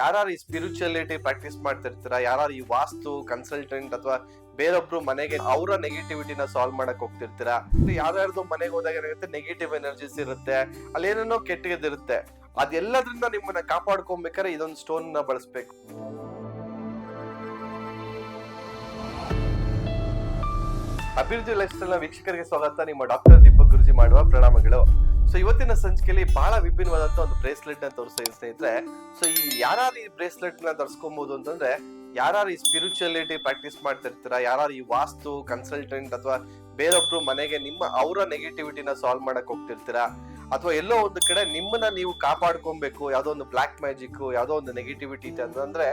ಯಾರು ಈ spirituality practice ಮಾಡ್ತಿರ್ತೀರಾ? ಯಾರು ಈ ವಾಸ್ತು ಕನ್ಸಲ್ಟೆಂಟ್ ಅಥವಾ ಬೇರೊಬ್ರು ಮನೆಗೆ ಅವರ ನೆಗೆಟಿವಿಟಿನ ಸಾಲ್ವ್ ಮಾಡಕ್ ಹೋಗ್ತಿರ್ತೀರಾ? ಯಾರ್ಯಾರ್ದು ಮನೆಗೆ ಹೋದಾಗ ಏನಾಗುತ್ತೆ? ನೆಗೆಟಿವ್ ಎನರ್ಜೀಸ್ ಇರುತ್ತೆ. ಅಲ್ಲಿ ಏನೇನೋ ಕೆಟ್ಟದಿರುತ್ತೆ ಅದೆಲ್ಲದ್ರಿಂದ ನಿಮ್ಮನ್ನ ಕಾಪಾಡ್ಕೊಬೇಕಾದ್ರೆ ಇದೊಂದು ಸ್ಟೋನ್ನ ಬಳಸ್ಬೇಕು. ಅಭಿವೃದ್ಧಿ ಲೈಫ್ ಸ್ಟೈಲ್ ವೀಕ್ಷಕರಿಗೆ ಸ್ವಾಗತ. ನಿಮ್ಮ ಡಾಕ್ಟರ್ ದೀಪಕ್ ಗುರುಜಿ ಮಾಡುವ ಪ್ರಣಾಮಗಳು. ಸೊ ಇವತ್ತಿನ ಸಂಚಿಕೆಯಲ್ಲಿ ಬಹಳ ವಿಭಿನ್ನವಾದಂತ ಒಂದು ಬ್ರೇಸ್ಲೆಟ್ನ ತೋರಿಸ್ತಾ ಸ್ನೇಹಿತರೆ. ಸೊ ಈ ಯಾರು ಈ ಬ್ರೇಸ್ಲೆಟ್ನ ಧರಿಸ್ಕೊಬಹುದು ಅಂತಂದ್ರೆ ಯಾರು ಈ ಸ್ಪಿರಿಚುಯಾಲಿಟಿ ಪ್ರಾಕ್ಟೀಸ್ ಮಾಡ್ತಿರ್ತೀರಾ ಯಾರು ಈ ವಾಸ್ತು ಕನ್ಸಲ್ಟೆಂಟ್ ಅಥವಾ ಬೇರೊಬ್ರು ಮನೆಗೆ ನಿಮ್ಮ ಅವರ ನೆಗೆಟಿವಿಟಿನ ಸಾಲ್ವ್ ಮಾಡಕ್ ಹೋಗ್ತಿರ್ತೀರಾ, ಅಥವಾ ಎಲ್ಲೋ ಒಂದು ಕಡೆ ನಿಮ್ಮನ್ನ ನೀವು ಕಾಪಾಡ್ಕೊಬೇಕು, ಯಾವ್ದೋ ಒಂದು ಬ್ಲಾಕ್ ಮ್ಯಾಜಿಕ್ ಯಾವ್ದೋ ಒಂದು ನೆಗೆಟಿವಿಟಿ ಅಂತಂದ್ರೆ,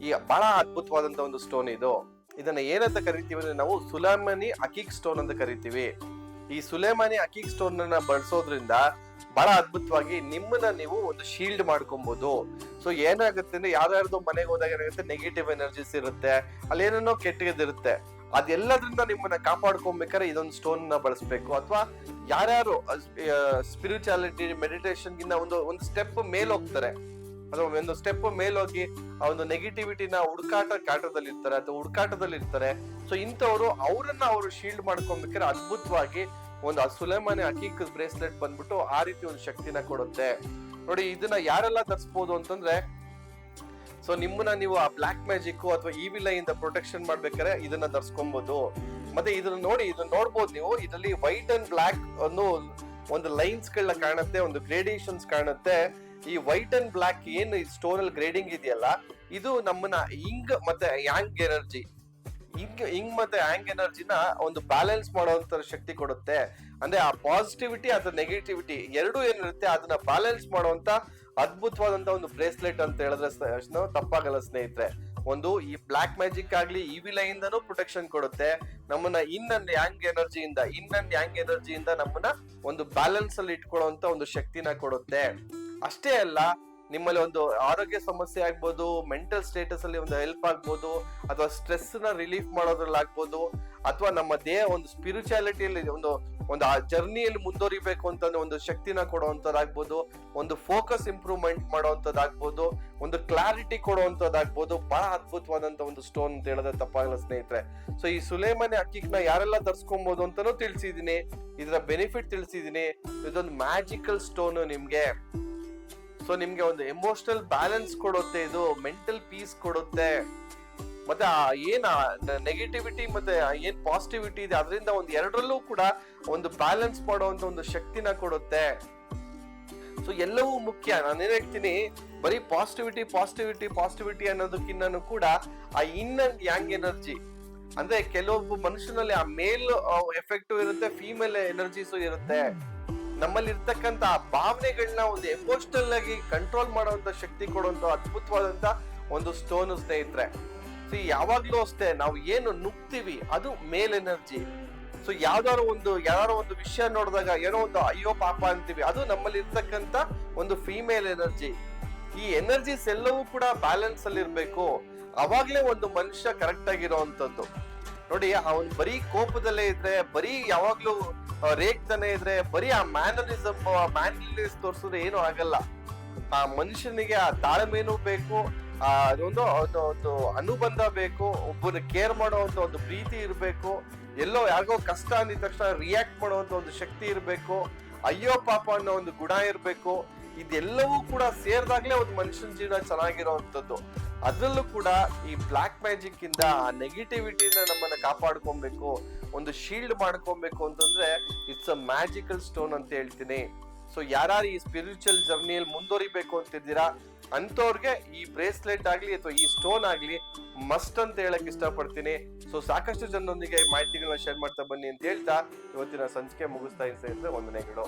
ಈ ಬಹಳ ಅದ್ಭುತವಾದಂತ ಒಂದು ಸ್ಟೋನ್ ಇದು. ಇದನ್ನ ಏನಂತ ಕರಿತೀವಿ ಅಂದ್ರೆ, ನಾವು ಸುಲಾಮನಿ ಅಕಿಕ್ ಸ್ಟೋನ್ ಅಂತ ಕರಿತೀವಿ. ಈ ಸುಲೇಮಾನಿ ಅಕೀಕ್ ಸ್ಟೋನ್ ಅನ್ನ ಬಳಸೋದ್ರಿಂದ ಬಹಳ ಅದ್ಭುತವಾಗಿ ನಿಮ್ಮನ್ನ ನೀವು ಒಂದು ಶೀಲ್ಡ್ ಮಾಡ್ಕೊಬಹುದು ಸೊ ಏನಾಗುತ್ತೆ ಅಂದ್ರೆ ಯಾರ್ಯಾರ್ದು ಮನೆಗೆ ಹೋದಾಗ ಏನಾಗುತ್ತೆ? ನೆಗೆಟಿವ್ ಎನರ್ಜೀಸ್ ಇರುತ್ತೆ. ಅಲ್ಲಿ ಏನೇನೋ ಕೆಟ್ಟದಿರುತ್ತೆ. ಅದೆಲ್ಲದ್ರಿಂದ ನಿಮ್ಮನ್ನ ಕಾಪಾಡ್ಕೊಬೇಕಾದ್ರೆ ಇದೊಂದು ಸ್ಟೋನ್ನ ಬಳಸಬೇಕು. ಅಥವಾ ಯಾರ್ಯಾರು ಸ್ಪಿರಿಚುಯಾಲಿಟಿ ಮೆಡಿಟೇಷನ್ ಗಿನ್ನ ಒಂದು ಒಂದು ಸ್ಟೆಪ್ ಮೇಲ್ ಹೋಗ್ತಾರೆ. ಅಥವಾ ಒಂದು ಸ್ಟೆಪ್ ಮೇಲೋಗಿ ಆ ಒಂದು ನೆಗೆಟಿವಿಟಿನ ಹುಡುಕಾಟ ಕಾಟದಲ್ಲಿ ಇರ್ತಾರೆ ಅಥವಾ ಹುಡುಕಾಟದಲ್ಲಿ ಇರ್ತಾರೆ ಸೊ ಇಂಥವ್ರು ಅವರನ್ನ ಅವರು ಶೀಲ್ಡ್ ಮಾಡ್ಕೊಬೇಕಾದ್ರೆ ಅದ್ಭುತವಾಗಿ ಒಂದು ಸುಲೇಮಾನೆ ಅಕೀಕ್ ಬ್ರೇಸ್ಲೆಟ್ ಬಂದ್ಬಿಟ್ಟು ಆ ರೀತಿ ಒಂದು ಶಕ್ತಿನ ಕೊಡುತ್ತೆ. ನೋಡಿ, ಇದನ್ನ ಯಾರೆಲ್ಲ ತರಿಸ್ಬೋದು ಅಂತಂದ್ರೆ ಸೊ ನಿಮ್ಮನ್ನ ನೀವು ಆ ಬ್ಲಾಕ್ ಮ್ಯಾಜಿಕ್ ಅಥವಾ ಇವಿಲ ಇಂದ ಪ್ರೊಟೆಕ್ಷನ್ ಮಾಡ್ಬೇಕಾದ್ರೆ ಇದನ್ನ ಧರಿಸ್ಕೊಬಹುದು ಮತ್ತೆ ಇದನ್ನ ನೋಡಿ, ಇದನ್ನ ನೋಡ್ಬೋದು ನೀವು, ಇದರಲ್ಲಿ ವೈಟ್ ಅಂಡ್ ಬ್ಲಾಕ್ ಅನ್ನೋ ಒಂದು ಲೈನ್ಸ್ ಗಳನ್ನ ಕಾಣುತ್ತೆ, ಒಂದು ಗ್ರೇಡಿಯೇಷನ್ಸ್ ಕಾಣುತ್ತೆ. ಈ ವೈಟ್ ಅಂಡ್ ಬ್ಲಾಕ್ ಏನು ಈ ಸ್ಟೋನ್ ಅಲ್ಲಿ ಗ್ರೇಡಿಂಗ್ ಇದೆಯಲ್ಲ, ಇದು ನಮ್ಮನ್ನ ಇಂಗ್ ಮತ್ತೆ ಯಾಂಗ್ ಎನರ್ಜಿ ಇಂಗ್ ಇಂಗ್ ಮತ್ತೆ ಯಾಂಗ್ ಎನರ್ಜಿನ ಒಂದು ಬ್ಯಾಲೆನ್ಸ್ ಮಾಡುವಂತ ಶಕ್ತಿ ಕೊಡುತ್ತೆ. ಅಂದ್ರೆ ಆ ಪಾಸಿಟಿವಿಟಿ ಅಥವಾ ನೆಗೆಟಿವಿಟಿ ಎರಡೂ ಏನಿರುತ್ತೆ, ಅದನ್ನ ಬ್ಯಾಲೆನ್ಸ್ ಮಾಡುವಂತ ಅದ್ಭುತವಾದಂತ ಒಂದು ಬ್ರೇಸ್ಲೆಟ್ ಅಂತ ಹೇಳಿದ್ರೆ ತಪ್ಪಾಗಲ್ಲ ಸ್ನೇಹಿತರೆ. ಒಂದು ಈ ಬ್ಲಾಕ್ ಮ್ಯಾಜಿಕ್ ಆಗ್ಲಿ ಇವಿಲ ಇಂದನೂ ಪ್ರೊಟೆಕ್ಷನ್ ಕೊಡುತ್ತೆ. ನಮ್ಮನ್ನ ಇನ್ ಅಂಡ್ ಯಾಂಗ್ ಎನರ್ಜಿಯಿಂದ ಇನ್ ಅಂಡ್ ಯಾಂಗ್ ಎನರ್ಜಿಯಿಂದ ನಮ್ಮನ್ನ ಒಂದು ಬ್ಯಾಲೆನ್ಸ್ ಅಲ್ಲಿ ಇಟ್ಕೊಳ್ಳುವಂತ ಒಂದು ಶಕ್ತಿನ ಕೊಡುತ್ತೆ. ಅಷ್ಟೇ ಅಲ್ಲ, ನಿಮ್ಮಲ್ಲಿ ಒಂದು ಆರೋಗ್ಯ ಸಮಸ್ಯೆ ಆಗ್ಬೋದು ಮೆಂಟಲ್ ಸ್ಟೇಟಸ್ ಅಲ್ಲಿ ಒಂದು ಹೆಲ್ಪ್ ಆಗ್ಬೋದು, ಅಥವಾ ಸ್ಟ್ರೆಸ್ನ ರಿಲೀಫ್ ಮಾಡೋದ್ರಲ್ಲಿ ಆಗ್ಬೋದು, ಅಥವಾ ನಮ್ಮ ದೇಹ ಒಂದು ಸ್ಪಿರಿಚುಯಾಲಿಟಿಯಲ್ಲಿ ಒಂದು ಒಂದು ಆ ಜರ್ನಿಯಲ್ಲಿ ಮುಂದುವರಿಬೇಕು ಅಂತ ಒಂದು ಶಕ್ತಿನ ಕೊಡುವಂತದ್ದಾಗ್ಬೋದು ಒಂದು ಫೋಕಸ್ ಇಂಪ್ರೂವ್ಮೆಂಟ್ ಮಾಡುವಂತದ್ದಾಗ್ಬೋದು ಒಂದು ಕ್ಲಾರಿಟಿ ಕೊಡುವಂಥದ್ದಾಗ್ಬೋದು, ಬಹಳ ಅದ್ಭುತವಾದಂತ ಒಂದು ಸ್ಟೋನ್ ಅಂತ ಹೇಳಿದ್ರೆ ತಪ್ಪಾಗಲ್ಲ ಸ್ನೇಹಿತರೆ. ಸೊ ಈ ಸುಲೇಮನೆ ಅಕ್ಕಿಗ್ನ ಯಾರೆಲ್ಲ ತರ್ಸ್ಕೊಬೋದು ಅಂತಲೂ ತಿಳಿಸಿದೀನಿ ಇದರ ಬೆನಿಫಿಟ್ ತಿಳಿಸಿದೀನಿ ಇದೊಂದು ಮ್ಯಾಜಿಕಲ್ ಸ್ಟೋನು ನಿಮ್ಗೆ. ಸೊ ನಿಮ್ಗೆ ಒಂದು ಎಮೋಷನಲ್ ಬ್ಯಾಲೆನ್ಸ್ ಕೊಡುತ್ತೆ, ಇದು ಮೆಂಟಲ್ ಪೀಸ್ ಕೊಡುತ್ತೆ. ಮತ್ತೆ ಆ ಏನ್ ನೆಗೆಟಿವಿಟಿ ಮತ್ತೆ ಏನ್ ಪಾಸಿಟಿವಿಟಿ ಇದೆ, ಅದರಿಂದ ಒಂದು ಎರಡರಲ್ಲೂ ಕೂಡ ಒಂದು ಬ್ಯಾಲೆನ್ಸ್ ಮಾಡುವಂತ ಒಂದು ಶಕ್ತಿನ ಕೊಡುತ್ತೆ. ಸೊ ಎಲ್ಲವೂ ಮುಖ್ಯ. ನಾನು ಏನ್ ಹೇಳ್ತೀನಿ, ಬರೀ ಪಾಸಿಟಿವಿಟಿ ಪಾಸಿಟಿವಿಟಿ ಪಾಸಿಟಿವಿಟಿ ಅನ್ನೋದಕ್ಕಿನ್ನೂ ಕೂಡ ಆ ಇನ್ ಅಂಡ್ ಯಾಂಗ್ ಎನರ್ಜಿ ಅಂದ್ರೆ ಕೆಲವೊಬ್ಬ ಮನುಷ್ಯನಲ್ಲಿ ಆ ಮೇಲ್ ಎಫೆಕ್ಟ್ ಇರುತ್ತೆ ಫೀಮೇಲ್ ಎನರ್ಜೀಸು ಇರುತ್ತೆ. ನಮ್ಮಲ್ಲಿ ಇರ್ತಕ್ಕಂತ ಆ ಭಾವನೆಗಳನ್ನ ಒಂದು ಎಮೋಷನಲ್ ಆಗಿ ಕಂಟ್ರೋಲ್ ಮಾಡುವಂತ ಶಕ್ತಿ ಕೊಡುವಂತ ಅದ್ಭುತವಾದಂತ ಒಂದು ಸ್ಟೋನ್ ಸ್ನೇಹಿತರೆ. ಸೊ ಯಾವಾಗ್ಲೂ ಅಷ್ಟೇ, ನಾವು ಏನು ನುಗ್ತೀವಿ, ಅದು ಮೇಲ್ ಎನರ್ಜಿ ಸೊ ಯಾವ್ದಾದ್ರು ಒಂದು ಯಾರೋ ಒಂದು ವಿಷಯ ನೋಡಿದಾಗ ಏನೋ ಒಂದು, ಅಯ್ಯೋ, ಪಾಪ, ಅಂತೀವಿ. ಅದು ನಮ್ಮಲ್ಲಿ ಇರ್ತಕ್ಕಂತ ಒಂದು ಫೀಮೇಲ್ ಎನರ್ಜಿ ಈ ಎನರ್ಜೀಸ್ ಎಲ್ಲವೂ ಕೂಡ ಬ್ಯಾಲೆನ್ಸ್ ಅಲ್ಲಿ ಇರ್ಬೇಕು ಅವಾಗ್ಲೇ ಒಂದು ಮನುಷ್ಯ ಕರೆಕ್ಟ್ ಆಗಿರೋವಂಥದ್ದು ನೋಡಿ ಅವನ್ ಬರೀ ಕೋಪದಲ್ಲೇ ಇದ್ರೆ, ಬರೀ ಯಾವಾಗ್ಲೂ ರೇಗ್ತಾನೆ ಇದ್ರೆ, ಬರೀ ಆ ಮ್ಯಾನರಿಸಮ್ ಮ್ಯಾನ್ಲಿನೆಸ್ ತೋರಿಸಿದ್ರೆ ಏನು ಆಗಲ್ಲ. ಆ ಮನುಷ್ಯನಿಗೆ ಆ ತಾಳ್ಮೆನೂ ಬೇಕು, ಆ ಒಂದು ಒಂದು ಅನುಬಂಧ ಬೇಕು, ಒಬ್ಬನ ಕೇರ್ ಮಾಡುವಂತ ಒಂದು ಪ್ರೀತಿ ಇರಬೇಕು, ಎಲ್ಲೋ ಯಾರಿಗೋ ಕಷ್ಟ ಅಂದಿದ ತಕ್ಷಣ ರಿಯಾಕ್ಟ್ ಮಾಡುವಂತ ಒಂದು ಶಕ್ತಿ ಇರಬೇಕು, ಅಯ್ಯೋ ಪಾಪ ಅನ್ನೋ ಒಂದು ಗುಣ ಇರಬೇಕು, ಇದೆಲ್ಲವೂ ಕೂಡ ಸೇರಿದಾಗ್ಲೇ ಒಂದು ಮನುಷ್ಯನ ಜೀವನ ಚೆನ್ನಾಗಿರೋವಂಥದ್ದು ಅದ್ರಲ್ಲೂ ಕೂಡ ಈ ಬ್ಲಾಕ್ ಮ್ಯಾಜಿಕ್ ಇಂದ ಆ ನೆಗೆಟಿವಿಟಿನ ನಮ್ಮನ್ನ ಕಾಪಾಡ್ಕೊಬೇಕು, ಒಂದು ಶೀಲ್ಡ್ ಮಾಡ್ಕೊಬೇಕು ಅಂತಂದ್ರೆ ಇಟ್ಸ್ ಅ ಮ್ಯಾಜಿಕಲ್ ಸ್ಟೋನ್ ಅಂತ ಹೇಳ್ತೀನಿ. ಸೊ ಯಾರು ಈ ಸ್ಪಿರಿಚುವಲ್ ಜರ್ನಿಯಲ್ಲಿ ಮುಂದುವರಿಬೇಕು ಅಂತಿದ್ದೀರಾ, ಅಂಥವ್ರಿಗೆ ಈ ಬ್ರೇಸ್ಲೆಟ್ ಆಗಲಿ ಅಥವಾ ಈ ಸ್ಟೋನ್ ಆಗಲಿ ಮಸ್ಟ್ ಅಂತ ಹೇಳಕ್ ಇಷ್ಟಪಡ್ತೀನಿ. ಸೊ ಸಾಕಷ್ಟು ಜನರೊಂದಿಗೆ ಮಾಹಿತಿಗಳನ್ನ ಶೇರ್ ಮಾಡ್ತಾ ಬನ್ನಿ ಅಂತ ಹೇಳ್ತಾ, ಇವತ್ತಿನ ಸಂಚಿಕೆ ಮುಗಿಸ್ತಾ ಇದ್ದೀನಿ. ವಂದನೆಗಳು